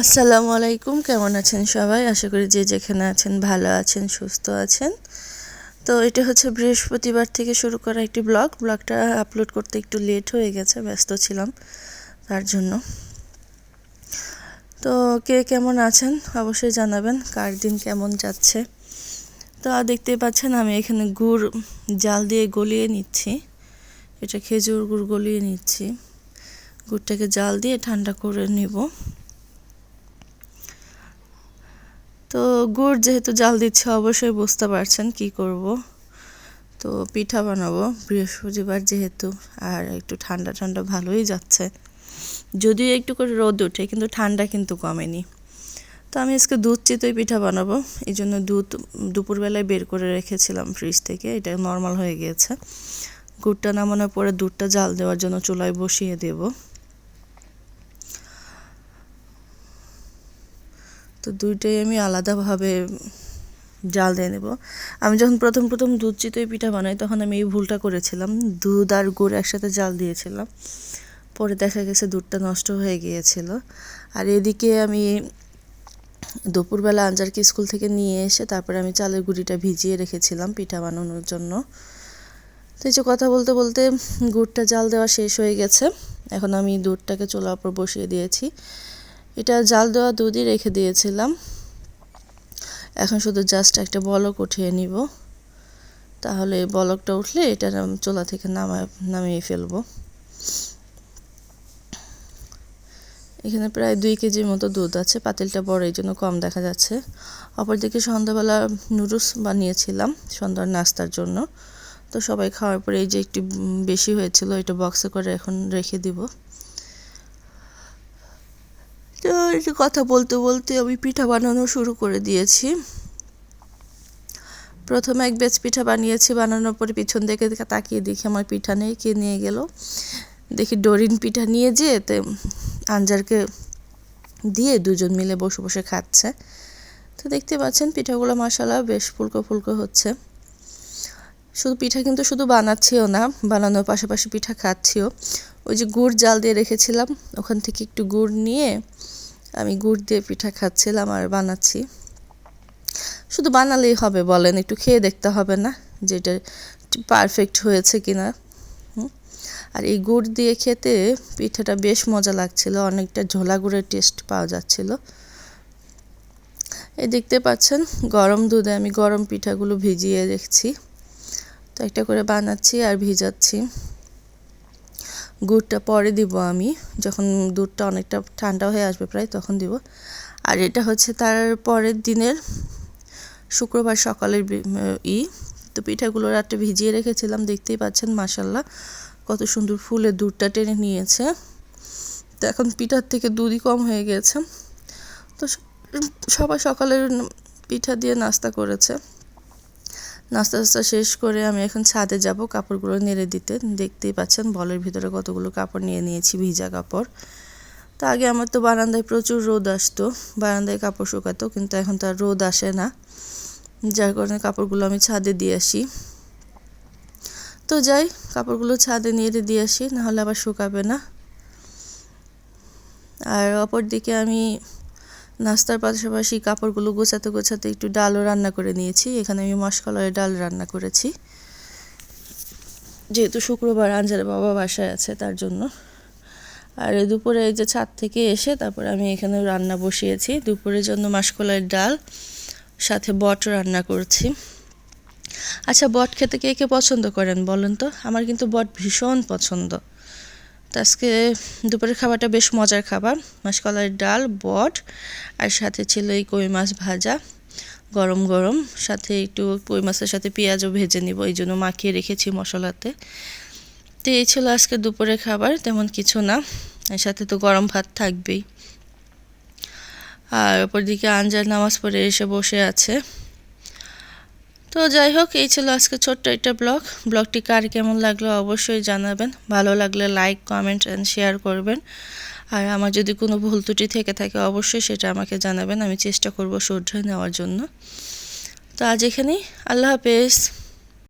আসসালামু আলাইকুম, কেমন আছেন সবাই? আশা করি যে যেখানে আছেন ভালো আছেন, সুস্থ আছেন। তো এটা হচ্ছে বৃহস্পতিবার থেকে শুরু করা একটি ব্লগ। ব্লগটা আপলোড করতে একটু লেট হয়ে গেছে, ব্যস্ত ছিলাম তার জন্য। তো কে কেমন আছেন অবশ্যই জানাবেন, কার দিন কেমন যাচ্ছে। তো দেখতে পাচ্ছেন আমি এখানে গুড় জাল দিয়ে গলিয়ে নিচ্ছি। এটা খেজুর গুড় গলিয়ে নিচ্ছি। গুড়টাকে জাল দিয়ে ঠান্ডা করে নিব। তো গুড় যেহেতু জাল দিচ্ছে, অবশ্যই বুঝতে পারছেন কি করব। তো পিঠা বানাবো, বৃহস্পতিবার যেহেতু, আর একটু ঠান্ডা ঠান্ডা ভালোই যাচ্ছে। যদিও একটু করে রোদ ওঠে, কিন্তু ঠান্ডা কিন্তু কমেনি। তো আমি আজকে দুধ চিতই পিঠা বানাবো, এই জন্য দুধ দুপুরবেলায় বের করে রেখেছিলাম ফ্রিজ থেকে, এটা নর্মাল হয়ে গিয়েছে। গুড়টা নামানোর পরে দুধটা জাল দেওয়ার জন্য চুলায় বসিয়ে দেবো। তো দুইটাই আমি আলাদাভাবে জাল দিয়ে নেব। আমি যখন প্রথম প্রথম দুধ চিতই পিঠা বানাই, তখন আমি এই ভুলটা করেছিলাম। দুধ আর গুড় একসাথে জাল দিয়েছিলাম। পরে দেখা গেছে দুধটা নষ্ট হয়ে গিয়েছিল। আর এদিকে আমি দুপুরবেলা আঞ্জারকে স্কুল থেকে নিয়ে এসে তারপরে আমি চালের গুঁড়িটা ভিজিয়ে রেখেছিলাম পিঠা বানানোর জন্য। তো এই কথা বলতে বলতে গুড়টা জাল দেওয়া শেষ হয়ে গেছে। এখন আমি দুধটাকে চোলার ওপর বসিয়ে দিয়েছি। এটা জাল দেওয়া দুধই রেখে দিয়েছিলাম। এখন শুধু জাস্ট একটা বলক উঠিয়ে নিব। তাহলে বলকটা উঠলে এটা চোলা থেকে নামা নামিয়ে ফেলব। এখানে প্রায় দুই কেজির মতো দুধ আছে, পাতিলটা বড়, এই জন্য কম দেখা যাচ্ছে। অপরদিকে সন্ধ্যাবেলা নুডলস বানিয়েছিলাম, সন্ধ্যার নাস্তার জন্য। তো সবাই খাওয়ার পরে এই যে একটু বেশি হয়েছিল, এটা বক্সে করে এখন রেখে দিব। তো কথা বলতে বলতে আমি পিঠা বানানো শুরু করে দিয়েছি। প্রথমে এক বেচ পিঠা বানিয়েছি, বানানোর পরে পিছন দিকে তাকিয়ে দেখি আমার পিঠা নেই, কে নিয়ে গেল? দেখি ডরিন পিঠা নিয়ে যেয়ে তে আঞ্জারকে দিয়ে দুজন মিলে বসে বসে খাচ্ছে। তো দেখতে পাচ্ছেন পিঠাগুলো মশালা বেশ ফুলকো ফুলকো হচ্ছে। শুধু পিঠা কিন্তু শুধু বানাচ্ছিও না, বানানোর পাশাপাশি পিঠা খাচ্ছিও। ওই যে গুড় জাল দিয়ে রেখেছিলাম, ওখান থেকে একটু গুড় নিয়ে আমি গুড় দিয়ে পিঠা খাচ্ছিলাম আর বানাচ্ছি। শুধু বানালেই হবে বলেন, একটু খেয়ে দেখতে হবে না যে এটা পারফেক্ট হয়েছে কি না আর এই গুড় দিয়ে খেতে পিঠাটা বেশ মজা লাগছিল, অনেকটা ঝোলা গুড়ের টেস্ট পাওয়া যাচ্ছিল। এই দেখতে পাচ্ছেন, গরম দুধে আমি গরম পিঠাগুলো ভিজিয়ে রেখেছি। তো একটা করে বানাচ্ছি আর ভিজাচ্ছি। গুড়টা পরে দিব আমি। যখন দুধটা অনেকটা ঠান্ডা হয়ে আসবে প্রায়, তখন দিব। আর এটা হচ্ছে তার পরের দিনের শুক্রবার সকালের ই। তো পিঠাগুলো রাত্রে ভিজিয়ে রেখেছিলাম, দেখতেই পাচ্ছেন মাসাল্লাহ কত সুন্দর ফুলে দুধটা টেনে নিয়েছে। তো এখন পিঠার থেকে দুধই কম হয়ে গেছে। তো সবাই সকালের পিঠা দিয়ে নাস্তা করেছে। নাস্তা টাস্তা শেষ করে আমি এখন ছাদে যাব কাপড়গুলো নেড়ে দিতে। দেখতেই পাচ্ছেন বলের ভিতরে কতগুলো কাপড় নিয়ে নিয়েছি, ভিজা কাপড়। তা আগে আমার তো বারান্দায় প্রচুর রোদ আসতো, বারান্দায় কাপড় শুকাতো, কিন্তু এখন তো আর রোদ আসে না। যার কারণে কাপড়গুলো আমি ছাদে দিয়ে আসি। তো যাই, কাপড়গুলো ছাদে নেড়ে দিয়ে আসি নাহলে আবার শুকাবে না। আর অপর দিকে আমি নাস্তার পাশাপাশি কাপড়গুলো গোছাতে গোছাতে একটু ডালও রান্না করে নিয়েছি। এখানে আমি মশকলার ডাল রান্না করেছি। যেহেতু শুক্রবার, আঞ্জার বাবা বাসায় আছে তার জন্য। আর দুপুরে এই যে ছাদ থেকে এসে তারপরে আমি এখানে রান্না বসিয়েছি। দুপুরের জন্য মাসকলাইয়ের ডাল, সাথে বট রান্না করছি। আচ্ছা বট খেতে কে কে পছন্দ করেন বলেন তো? আমার কিন্তু বট ভীষণ পছন্দ। তো আজকে দুপুরের খাবারটা বেশ মজার খাবার। মাসকলাইয়ের ডাল, বট, আর সাথে ছিল এই কই মাছ ভাজা। গরম গরম। সাথে একটু কই মাছের সাথে পেঁয়াজও ভেজে নিব, এই জন্য মাখিয়ে রেখেছি মশলাতে। তো এই ছিল আজকে দুপুরের খাবার, তেমন কিছু না। এর সাথে তো গরম ভাত থাকবেই। আর ওপর দিকে আঞ্জার নামাজ পড়ে এসে বসে আছে। তো যাই হোক, এই ছিল আজকে ছোট্ট একটা ব্লগ। ব্লগটি কার কেমন লাগল অবশ্যই জানাবেন। ভালো লাগলে লাইক কমেন্ট অ্যান্ড শেয়ার করবেন। আর আমার যদি কোনো ভুল ত্রুটি থেকে থাকে অবশ্যই সেটা আমাকে জানাবেন। আমি চেষ্টা করব শুধরে নেওয়ার জন্য। তো আজ এখানেই। আল্লাহ হাফেজ।